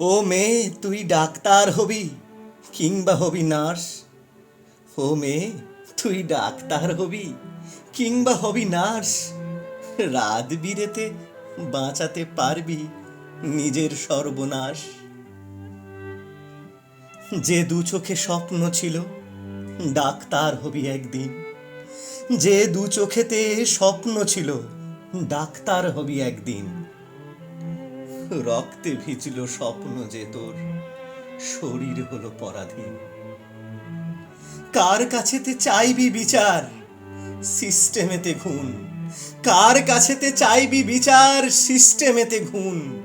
ও মেয়ে, তুই ডাক্তার হবি কিংবা হবি নার্স? ও মেয়ে, তুই ডাক্তার হবি কিংবা হবি নার্স? রাত বিরেতে বাঁচাতে পারবি নিজের সর্বনাশ। যে দু চোখে স্বপ্ন ছিল, ডাক্তার হবি একদিন। যে দু চোখেতে স্বপ্ন ছিল, ডাক্তার হবি একদিন। রক্তে ভিজল স্বপ্ন যে তোর। শরীর হলো পরাধীন। কার কাছেতে চাইবি বিচার? সিস্টেমেতে ঘুন কার কাছেতে চাইবি বিচার? সিস্টেমেতে ঘুন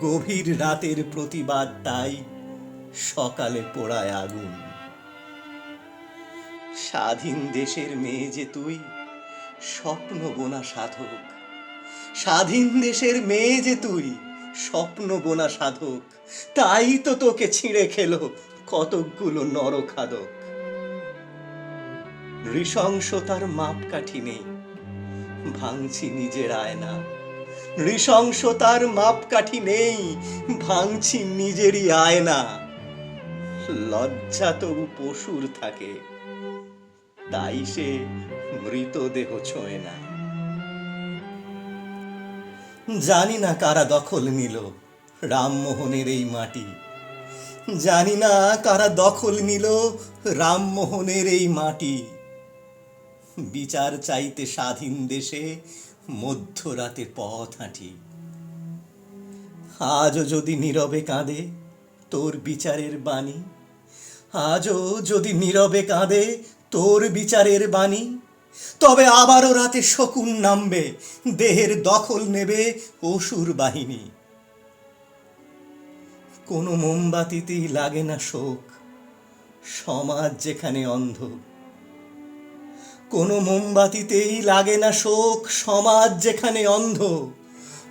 গভীর রাতের প্রতিবাদ তাই সকালে পোড়ায় আগুন। স্বাধীন দেশের মেয়ে যে তুই স্বপ্ন বোনা সাধক। স্বাধীন দেশের মেয়ে যে তুই, স্বপ্ন বোনা সাধক, তাই তো তোকে ছিঁড়ে খেলো কতকগুলো নরখাদক। নৃশংসতার মাপকাঠি নেই, ভাঙছি নিজের আয়না। নৃশংসতার মাপকাঠি নেই, ভাঙছি নিজেরই আয়না। লজ্জা তবু পশুর থাকে, তাই সে মৃতদেহ ছোঁয় না। জানি না কারা দখল নিল রামমোহনের এই মাটি। জানি না কারা দখল নিল রামমোহনের এই মাটি। বিচার চাইতে স্বাধীন দেশে মধ্যরাতে পথ হাঁটি। আজও যদি নীরবে কাঁদে তোর বিচারের বাণী। আজও যদি নীরবে কাঁদে তোর বিচারের বাণী। তবে আবারও রাতে শকুন নামবে, দেহের দখল নেবে অসুর বাহিনী। কোনো মোমবাতিতেই লাগে না শোক, সমাজ যেখানে অন্ধ। কোনো মোমবাতিতেই লাগে না শোক, সমাজ যেখানে অন্ধ।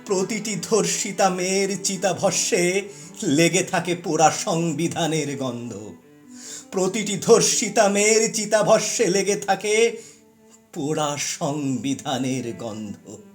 প্রতিটি ধর্ষিতা মেয়ের চিতাভস্যে লেগে থাকে পোড়া সংবিধানের গন্ধ। প্রতিটি ধর্ষিতা মেয়ের চিতাভস্যে লেগে থাকে পোড়া সংবিধানের গন্ধ।